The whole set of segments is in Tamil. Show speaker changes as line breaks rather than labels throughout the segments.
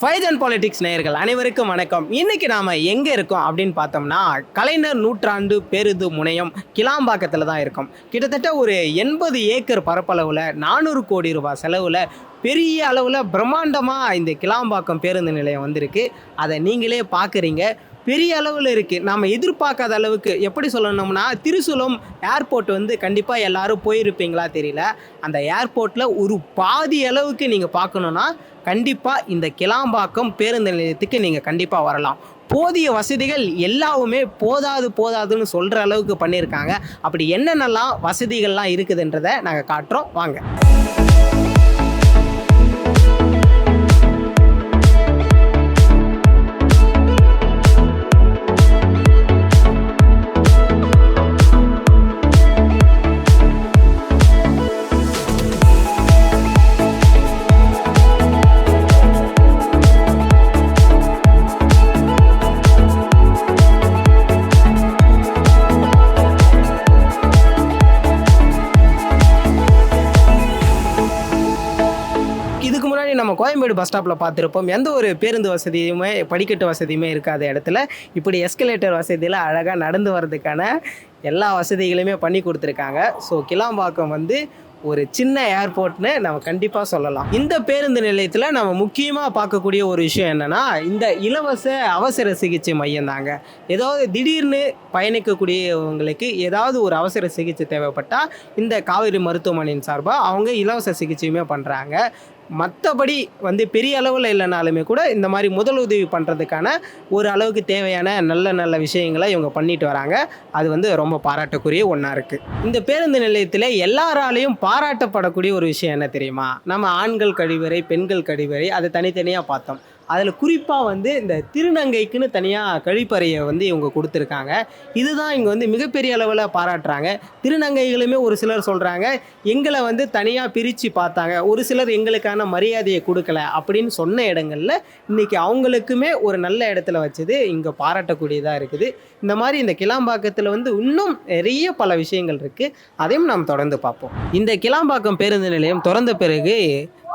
ஃபைஜன் பாலிடிக்ஸ் நேயர்கள் அனைவருக்கும் வணக்கம். இன்னைக்கு நாம எங்க இருக்கோம் அப்படின்னு பார்த்தோம்னா கலைஞர் நூற்றாண்டு பேருந்து முனையம் கிளாம்பாக்கத்தில் தான் இருக்கோம். கிட்டத்தட்ட ஒரு எண்பது ஏக்கர் பரப்பளவில் நானூறு கோடி ரூபாய் செலவில் பெரிய அளவில் பிரம்மாண்டமாக இந்த கிளாம்பாக்கம் பேருந்து நிலையம் வந்திருக்கு. அதை நீங்களே பார்க்குறீங்க. பெரிய அளவில் இருக்குது நாம் எதிர்பார்க்காத அளவுக்கு எப்படி சொல்லணும்னா திருசூலம் ஏர்போர்ட் வந்து கண்டிப்பாக எல்லாரும் போயிருப்பீங்களா தெரியல. அந்த ஏர்போர்ட்டில் ஒரு பாதி அளவுக்கு நீங்கள் பார்க்கணுன்னா கண்டிப்பாக இந்த கிளாம்பாக்கம் பேருந்து நிலையத்துக்கு நீங்கள் கண்டிப்பாக வரலாம். போதிய வசதிகள் எல்லாவுமே போதாது போதாதுன்னு சொல்கிற அளவுக்கு பண்ணியிருக்காங்க. அப்படி என்னென்னலாம் வசதிகள்லாம் இருக்குதுன்றதை நாங்கள் காட்டுறோம். வாங்க. முன்னாடி நம்ம கோயம்பேடு பஸ் ஸ்டாப்பில் பார்த்துருப்போம். எந்த ஒரு பேருந்து வசதியுமே படிக்கட்டு வசதியுமே இருக்காத இடத்துல இப்படி எஸ்கலேட்டர் வசதியில் அழகாக நடந்து வர்றதுக்கான எல்லா வசதிகளுமே பண்ணி கொடுத்துருக்காங்க. ஸோ கிளாம்பாக்கம் வந்து ஒரு சின்ன ஏர்போர்ட்னு நம்ம கண்டிப்பாக சொல்லலாம். இந்த பேருந்து நிலையத்தில் நம்ம முக்கியமாக பார்க்கக்கூடிய ஒரு விஷயம் என்னென்னா இந்த இலவச அவசர சிகிச்சை மையம் தாங்க. ஏதாவது திடீர்னு பயணிக்கக்கூடியவங்களுக்கு ஏதாவது ஒரு அவசர சிகிச்சை தேவைப்பட்டால் இந்த காவேரி மருத்துவமனையின் சார்பாக அவங்க இலவச சிகிச்சையுமே பண்ணுறாங்க மற்றபடி வந்து பெரிய அளவில் இல்லைனாலுமே கூட இந்த மாதிரி முதலுதவி பண்ணுறதுக்கான ஒரு அளவுக்கு தேவையான நல்ல நல்ல விஷயங்களை இவங்க பண்ணிட்டு வராங்க. அது வந்து ரொம்ப பாராட்டக்குரிய ஒன்றா இருக்குது இந்த பேருந்து நிலையத்தில் எல்லாராலையும் பாராட்டப்படக்கூடிய ஒரு விஷயம் என்ன தெரியுமா? நம்ம ஆண்கள் கழிவறை பெண்கள் கழிவறை அதை தனித்தனியாக பார்த்தோம். அதில் குறிப்பாக வந்து இந்த திருநங்கைக்குன்னு தனியாக கழிப்பறையை வந்து இவங்க கொடுத்துருக்காங்க. இதுதான் இங்கே வந்து மிகப்பெரிய அளவில் பாராட்டுறாங்க. திருநங்கைகளுமே ஒரு சிலர் சொல்கிறாங்க எங்களை வந்து தனியாக பிரித்து பார்த்தாங்க. ஒரு சிலர் எங்களுக்கான மரியாதையை கொடுக்கல அப்படின்னு சொன்ன இடங்களில் இன்றைக்கி அவங்களுக்குமே ஒரு நல்ல இடத்துல வச்சது இங்கே பாராட்டக்கூடியதாக இருக்குது. இந்த மாதிரி இந்த கிளாம்பாக்கத்தில் வந்து இன்னும் நிறைய பல விஷயங்கள் இருக்குது அதையும் நாம் தொடர்ந்து பார்ப்போம். இந்த கிளாம்பாக்கம் பேருந்து நிலையம் திறந்த பிறகு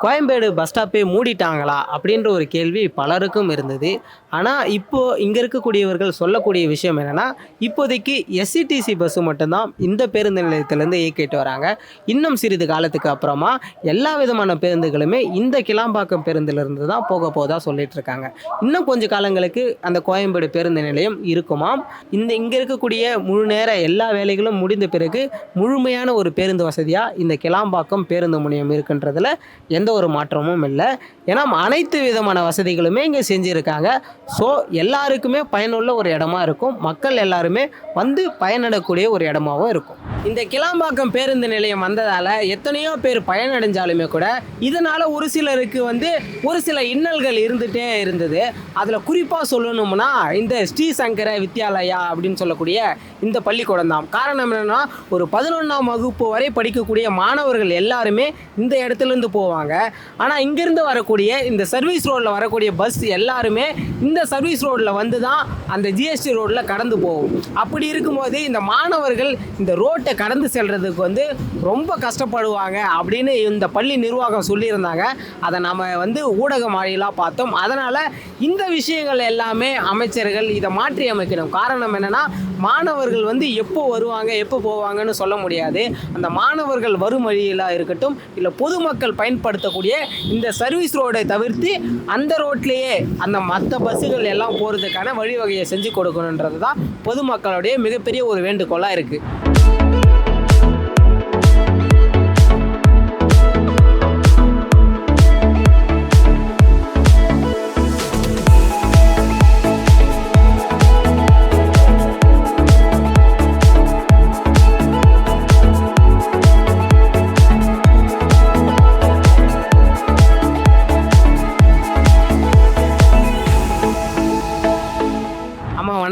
கோயம்பேடு பஸ் ஸ்டாப்பே மூடிட்டாங்களா? அப்படின்ற ஒரு கேள்வி பலருக்கும் இருந்தது. ஆனால் இப்போது இங்கே இருக்கக்கூடியவர்கள் சொல்லக்கூடிய விஷயம் என்னென்னா இப்போதைக்கு எஸ்சிடிசி பஸ்ஸு மட்டும்தான் இந்த பேருந்து நிலையத்திலேருந்து இயக்கிட்டு வராங்க. இன்னும் சிறிது காலத்துக்கு அப்புறமா எல்லா விதமான பேருந்துகளுமே இந்த கிளாம்பாக்கம் பேருந்துலேருந்து தான் போக போதா சொல்லிட்டு இருக்காங்க. இன்னும் கொஞ்சம் காலங்களுக்கு அந்த கோயம்பேடு பேருந்து நிலையம் இருக்குமாம் இந்த இங்கே இருக்கக்கூடிய முழு நேர எல்லா வேலைகளும் முடிந்த பிறகு முழுமையான ஒரு பேருந்து வசதியாக இந்த கிளாம்பாக்கம் பேருந்து முனையம் இருக்குன்றதில் எந்த ஒரு மாற்றமும் இல்லை. ஏன்னா அனைத்து விதமான வசதிகளுமே இங்கே செஞ்சுருக்காங்க. ஸோ எல்லாருக்குமே பயனுள்ள ஒரு இடமா இருக்கும். மக்கள் எல்லாருமே வந்து பயனடக்கூடிய ஒரு இடமாவும் இருக்கும். இந்த கிளாம்பாக்கம் பேருந்து நிலையம் வந்ததால் எத்தனையோ பேர் பயனடைஞ்சாலுமே கூட இதனால் ஒரு சிலருக்கு வந்து ஒரு சில இன்னல்கள் இருந்துகிட்டே இருந்தது. அதில் குறிப்பாக சொல்லணும்னா இந்த ஸ்ரீசங்கர வித்யாலயா அப்படின்னு சொல்லக்கூடிய இந்த பள்ளிக்கூடம் தான். காரணம் என்னென்னா ஒரு பதினொன்றாம் வகுப்பு வரை படிக்கக்கூடிய மாணவர்கள் எல்லாருமே இந்த இடத்துலேருந்து போவாங்க. ஆனால் இங்கேருந்து வரக்கூடிய இந்த சர்வீஸ் ரோட்டில் வரக்கூடிய பஸ் எல்லாருமே இந்த சர்வீஸ் ரோட்டில் வந்து தான் அந்த ஜிஎஸ்டி ரோட்டில் கடந்து போகும். அப்படி இருக்கும்போது இந்த மாணவர்கள் இந்த ரோட்டை கடந்து செல்றதுக்கு வந்து ரொம்ப கஷ்டப்படுவாங்க அப்படின்னு இந்த பள்ளி நிர்வாகம் சொல்லியிருந்தாங்க. அதை நம்ம வந்து ஊடக வாயிலாக பார்த்தோம். அதனால் இந்த விஷயங்கள் எல்லாமே அமைச்சர்கள் இதை மாற்றி அமைக்கணும். காரணம் என்னென்னா மாணவர்கள் வந்து எப்போ வருவாங்க எப்போ போவாங்கன்னு சொல்ல முடியாது. அந்த மாணவர்கள் வரும் வழியிலாக இருக்கட்டும் இல்லை பொதுமக்கள் பயன்படுத்தக்கூடிய இந்த சர்வீஸ் ரோடை தவிர்த்து அந்த ரோட்லேயே அந்த மற்ற பஸ்ஸுகள் எல்லாம் போகிறதுக்கான வழிவகையை செஞ்சு கொடுக்கணுன்றது தான் பொதுமக்களுடைய மிகப்பெரிய ஒரு வேண்டுகோளாக இருக்குது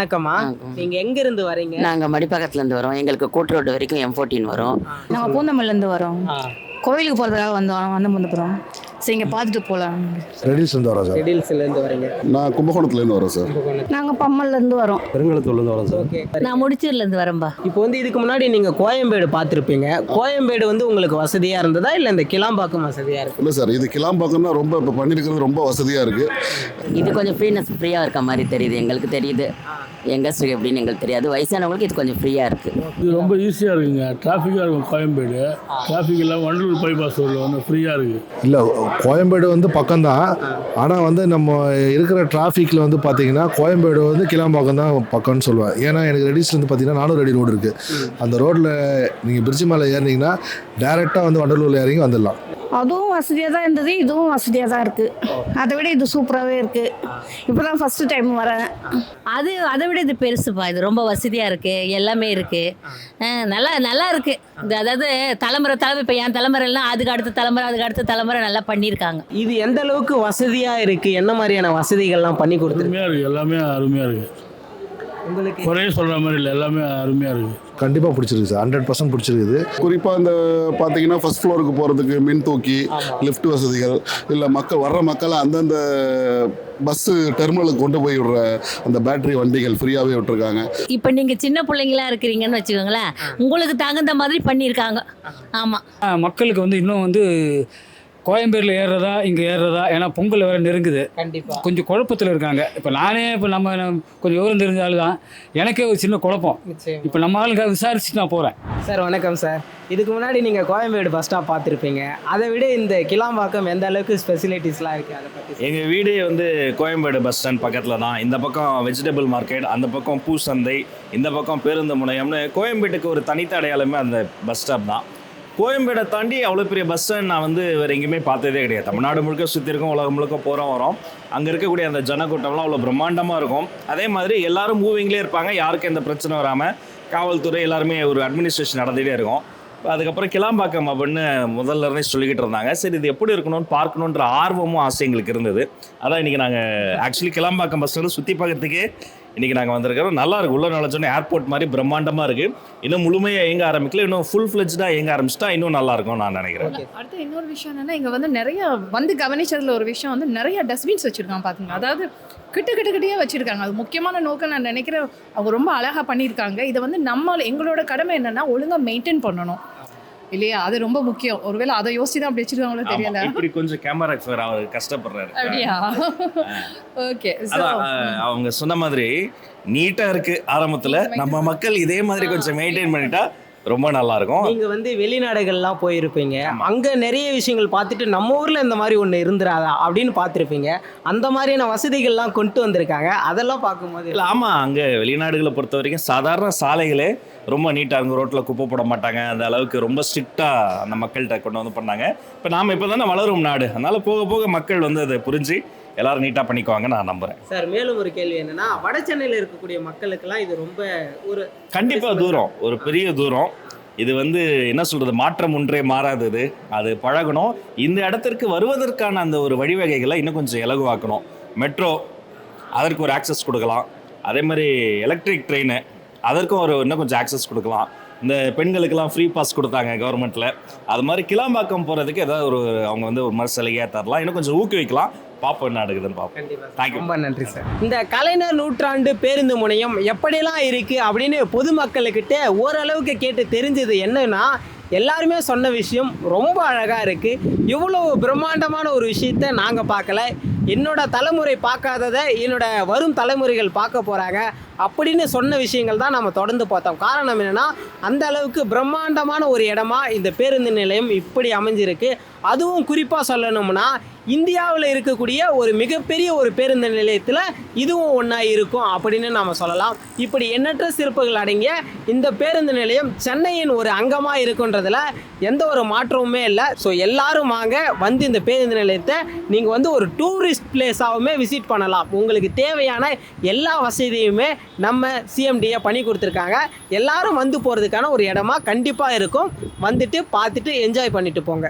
வணக்கம்மா.
வணக்கம்.
நீங்க எங்க இருந்து வரீங்க?
நாங்க மடிப்பக்கத்துல இருந்து வரோம். எங்களுக்கு கூட்டு ரோடு வரைக்கும் எம் ஃபோர்டீன் வரும்.
நாங்கள் பூந்தமல்லேருந்து வரோம்.
ஆ.
கோவிலுக்கு போகிறதுக்காக வந்தோம். வந்து வந்துக்கிறோம் சரி இங்கே பார்த்துட்டு போகலாம்
ரெடில்ஸ் இருந்து வரோம் சார்.
ரெடில்ஸ்லேருந்து வரீங்க.
நான் கும்பகோணத்துலேருந்து வரேன் சார்.
நாங்கள் பம்மல்லேருந்து வரோம்.
பெருங்குளத்தூர்லேருந்து வரோம் சார்.
ஓகே.
நான் முடிச்சூர்லேருந்து வரேன்பா.
இப்போ வந்து இதுக்கு முன்னாடி நீங்கள் கோயம்பேடு பார்த்துருப்பீங்க. கோயம்பேடு வந்து உங்களுக்கு வசதியாக இருந்ததா? இல்லை இந்த கிளாம்பாக்கம் வசதியாக இருக்கு?
இல்லை சார் இது கிளாம்பாக்கம்னா ரொம்ப இப்போ பண்ணியிருக்கிறது ரொம்ப வசதியாக இருக்குது
இது கொஞ்சம் ஃப்ரீனஸ் ஃப்ரீயாக இருக்க மாதிரி தெரியுது. எங்களுக்கு தெரியுது. எங்கே ஸ்ரீ எப்படின்னு எங்களுக்கு தெரியாது. வயசானவங்களுக்கு இது கொஞ்சம் ஃப்ரீயாக இருக்குது
இது ரொம்ப ஈஸியாக இருக்குங்க. டிராஃபிக்காக இருக்கும் கோயம்பேடு. டிராஃபிக் இல்லாமல் வண்டலூர் பைபாஸ் ரோடில் வந்து ஃப்ரீயாக இருக்குது
இல்லை கோயம்பேடு வந்து பக்கம்தான். ஆனால் வந்து நம்ம இருக்கிற டிராஃபிக்கில் வந்து பார்த்தீங்கன்னா கோயம்பேடு வந்து கிளாம்பாக்கம் தான் பக்கம்னு சொல்லுவேன். ஏன்னா எனக்கு ரெடிஸ்ல இருந்து பார்த்தீங்கன்னா நானூறு அடி ரோடு இருக்குது அந்த ரோட்டில் நீங்கள் பிரிட்ஜ் மேலே ஏறினீங்கன்னா டேரெக்டாக வந்து வண்டலூரில் இறங்கி வந்துடலாம்.
அதுவும் வசதியாக தான் இருந்தது இதுவும் வசதியாக தான் இருக்குது அதை விட இது சூப்பராகவே இருக்குது இப்போ தான் ஃபஸ்ட்டு டைம் வரேன்.
அது அதை விட இது பெருசுப்பா. இது ரொம்ப வசதியாக இருக்குது எல்லாமே இருக்குது நல்லா நல்லா இருக்குது இது அதாவது தலைமுறை தலைமை இப்போ என் தலைமுறைலாம் அதுக்கு அடுத்த தலைமுறை அதுக்கு அடுத்த தலைமுறை நல்லா பண்ணியிருக்காங்க.
இது எந்த அளவுக்கு வசதியாக இருக்குது என்ன மாதிரியான வசதிகள்லாம் பண்ணி கொடுத்துருக்கு
அருமையாக இருக்குது எல்லாமே அருமையாக இருக்குது
உங்களுக்கு
குறைய சொல்கிற மாதிரி இல்லை. எல்லாமே அருமையாக இருக்குது
கண்டிப்பாக பிடிச்சிருக்கு சார். ஹண்ட்ரட் பர்சன்ட் பிடிச்சிருக்குது.
குறிப்பாக இந்த பார்த்தீங்கன்னா ஃபர்ஸ்ட் ஃப்ளோருக்கு போகிறதுக்கு மின் தூக்கி லிஃப்ட் வசதிகள் இல்லை மக்கள் வர்ற மக்களை அந்தந்த பஸ்ஸு டெர்மினலுக்கு கொண்டு போய் விடுற அந்த பேட்டரி வண்டிகள் ஃப்ரீயாகவே விட்டுருக்காங்க.
இப்போ நீங்கள் சின்ன பிள்ளைங்களா இருக்கிறீங்கன்னு வச்சுக்கோங்களேன். உங்களுக்கு தகுந்த மாதிரி பண்ணியிருக்காங்க. ஆமாம்
மக்களுக்கு வந்து இன்னும் வந்து கோயம்பேடில் ஏறுறதா இங்கே ஏறுறதா ஏன்னா பொங்கல் வேறு நெருங்குது.
கண்டிப்பாக
கொஞ்சம் குழப்பத்தில் இருக்காங்க. இப்போ நானே இப்போ நம்ம கொஞ்சம் விவரம் தெரிஞ்ச ஆளு தான். எனக்கே ஒரு சின்ன குழப்பம். இப்போ நம்ம ஆளுங்க விசாரிச்சுட்டு நான் போகிறேன்
சார் வணக்கம் சார். இதுக்கு முன்னாடி நீங்கள் கோயம்பேடு பஸ் ஸ்டாப் பார்த்துருப்பீங்க. அதை விட இந்த கிளாம்பாக்கம் எந்த அளவுக்கு ஸ்பெசிலிட்டிஸ்லாம் இருக்குது அதை பற்றி
எங்கள் வீடே வந்து கோயம்பேடு பஸ் ஸ்டாண்ட் பக்கத்தில் தான். இந்த பக்கம் வெஜிடபிள் மார்க்கெட் அந்த பக்கம் பூ சந்தை இந்த பக்கம் பேருந்து முனையம்னு கோயம்பேட்டுக்கு ஒரு தனித்த அடையாளமே அந்த பஸ் ஸ்டாப் தான். கோயம்பேடை தாண்டி அவ்வளோ பெரிய பஸ் ஸ்டாண்ட் நான் வந்து வேறு எங்கேயுமே பார்த்ததே கிடையாது. தமிழ்நாடு முழுக்க சுற்றி இருக்கோம் உலகம் முழுக்க போகிறோம் வரோம். அங்கே இருக்கக்கூடிய அந்த ஜனக்கூட்டம்லாம் அவ்வளோ பிரம்மாண்டமாக இருக்கும். அதே மாதிரி எல்லாரும் மூவிங்லேயே இருப்பாங்க. யாருக்கும் எந்த பிரச்சனை வராமல் காவல்துறை எல்லாருமே ஒரு அட்மினிஸ்ட்ரேஷன் நடந்துகிட்டே இருக்கும். அதுக்கப்புறம் கிளாம்பாக்கம் அப்படின்னு முதல்ல இருந்தே சொல்லிக்கிட்டு இருந்தாங்க. சரி இது எப்படி இருக்கணும்னு பார்க்கணுன்ற ஆர்வமும் ஆசை எங்களுக்கு இருந்தது. அதான் இன்றைக்கி நாங்கள் ஆக்சுவலி கிளாம்பாக்கம் பஸ் சுற்றி பார்க்கறதுக்கே இன்றைக்கி நாங்கள் வந்திருக்கிறோம். நல்லா இருக்கு. உள்ள நினச்சோன்னே ஏர்போர்ட் மாதிரி பிரம்மாண்டமாக இருக்குது இன்னும் முழுமையாக இயங்க ஆரம்பிக்கல. இன்னும் ஃபுல் ஃப்ளெஜ்டாக இயங்க ஆரம்பிச்சிட்டா இன்னும் நல்லா இருக்கும் நான் நினைக்கிறேன்.
அடுத்து இன்னொரு விஷயம் என்னன்னா இங்கே வந்து நிறைய வந்து கவனிச்சதில் ஒரு விஷயம் வந்து நிறைய டஸ்ட்பின்ஸ் வச்சுருக்காங்க பார்த்துங்க அதாவது கிட்ட கிட்ட கிட்டே வச்சுருக்காங்க. அது முக்கியமான நோக்கம் நான் நினைக்கிறேன். அவங்க ரொம்ப அழகாக பண்ணியிருக்காங்க. இதை வந்து நம்ம எங்களோட கடமை என்னென்னா ஒழுங்காக மெயின்டைன் பண்ணணும். இல்லையா? அது ரொம்ப முக்கியம். ஒருவேளை அதை யோசிச்சு தான் அப்படி வச்சிருக்காங்களோ தெரியல.
இப்படி கொஞ்சம் கேமரா சார் அவர் கஷ்டப்படுறாரு.
அப்படியா? ஓகே.
அவங்க சொன்ன மாதிரி நீட்டாக இருக்குது ஆரம்பத்தில். நம்ம மக்கள் இதே மாதிரி கொஞ்சம் மெயின்டைன் பண்ணிட்டா ரொம்ப நல்லா இருக்கும்
நீங்க வந்து வெளிநாடுகள்லாம் போயிருப்பீங்க. அங்க நிறைய விஷயங்கள் பார்த்துட்டு நம்ம ஊர்ல இந்த மாதிரி ஒண்ணு இருந்துராதா அப்படின்னு பார்த்துருப்பீங்க. அந்த மாதிரியான வசதிகள்லாம் கொண்டு வந்திருக்காங்க. அதெல்லாம் பார்க்கும்போது
இல்லை ஆமாம் அங்கே வெளிநாடுகளை பொறுத்த வரைக்கும் சாதாரண சாலைகளே ரொம்ப நீட்டாக அங்கே ரோட்டில் குப்பை போட மாட்டாங்க. அந்த அளவுக்கு ரொம்ப ஸ்ட்ரிக்டாக அந்த மக்கள்கிட்ட கொண்டு வந்து பண்ணாங்க. இப்போ நாம் இப்போ தானே வளரும் நாடு. அதனால் போக போக மக்கள் வந்து அதை புரிஞ்சு எல்லாரும் நீட்டாக பண்ணிக்குவாங்க நான் நம்புகிறேன்
சார் மேலும் ஒரு கேள்வி என்னன்னா வட சென்னையில இருக்கக்கூடிய மக்களுக்கெல்லாம் இது ரொம்ப ஒரு
கண்டிப்பாக தூரம் ஒரு பெரிய தூரம். இது வந்து என்ன சொல்கிறது மாற்றம் ஒன்றே மாறாதது. அது பழகணும். இந்த இடத்திற்கு வருவதற்கான அந்த ஒரு வழிவகைகளை இன்னும் கொஞ்சம் இலகுவாக்கணும். மெட்ரோ அதற்கு ஒரு ஆக்சஸ் கொடுக்கலாம். அதே மாதிரி எலக்ட்ரிக் ட்ரெயின் அதற்கும் ஒரு இன்னும் கொஞ்சம் ஆக்சஸ் கொடுக்கலாம். இந்த பெண்களுக்கெல்லாம் ஃப்ரீ பாஸ் கொடுத்தாங்க கவர்மெண்ட்டில் அது மாதிரி கிளாம்பாக்கம் போகிறதுக்கு ஏதாவது ஒரு அவங்க வந்து ஒரு மாதிரி சலுகையாக தரலாம். இன்னும் கொஞ்சம் ஊக்குவிக்கலாம். பார்ப்போம் என்ன நடக்குதுன்னு பார்ப்போம் தேங்க்யூ
ரொம்ப நன்றி சார். இந்த கலைஞர் நூற்றாண்டு பேருந்து முனையம் எப்படிலாம் இருக்கு அப்படின்னு பொதுமக்களுக்கிட்ட ஓரளவுக்கு கேட்டு தெரிஞ்சது என்னன்னா எல்லாருமே சொன்ன விஷயம் ரொம்ப அழகாக இருக்குது இவ்வளோ பிரம்மாண்டமான ஒரு விஷயத்த நாங்கள் பார்க்கல. என்னோட தலைமுறை பார்க்காததை என்னோட வரும் தலைமுறைகள் பார்க்க போகிறாங்க அப்படின்னு சொன்ன விஷயங்கள் தான் நம்ம தொடர்ந்து பார்த்தோம். காரணம் என்னென்னா அந்த அளவுக்கு பிரம்மாண்டமான ஒரு இடமா இந்த பேருந்து நிலையம் இப்படி அமைஞ்சிருக்கு. அதுவும் குறிப்பாக சொல்லணும்னா இந்தியாவில் இருக்கக்கூடிய ஒரு மிகப்பெரிய ஒரு பேருந்து நிலையத்தில் இதுவும் ஒன்றா இருக்கும் அப்படின்னு நாம் சொல்லலாம். இப்படி எண்ணற்ற சிறப்புகள் அடங்கிய இந்த பேருந்து நிலையம் சென்னையின் ஒரு அங்கமாக இருக்குன்றதில் எந்த ஒரு மாற்றமுமே இல்லை. ஸோ எல்லாரும் வாங்க வந்து இந்த பேருந்து நிலையத்தை நீங்கள் வந்து ஒரு டூரிஸ்ட் பிளேஸாகவுமே விசிட் பண்ணலாம். உங்களுக்கு தேவையான எல்லா வசதியுமே நம்ம சிஎம்டியை பண்ணி கொடுத்துருக்காங்க. எல்லாரும் வந்து போகிறதுக்கான ஒரு இடமா கண்டிப்பாக இருக்கும். வந்துட்டு பார்த்துட்டு என்ஜாய் பண்ணிட்டு போங்க.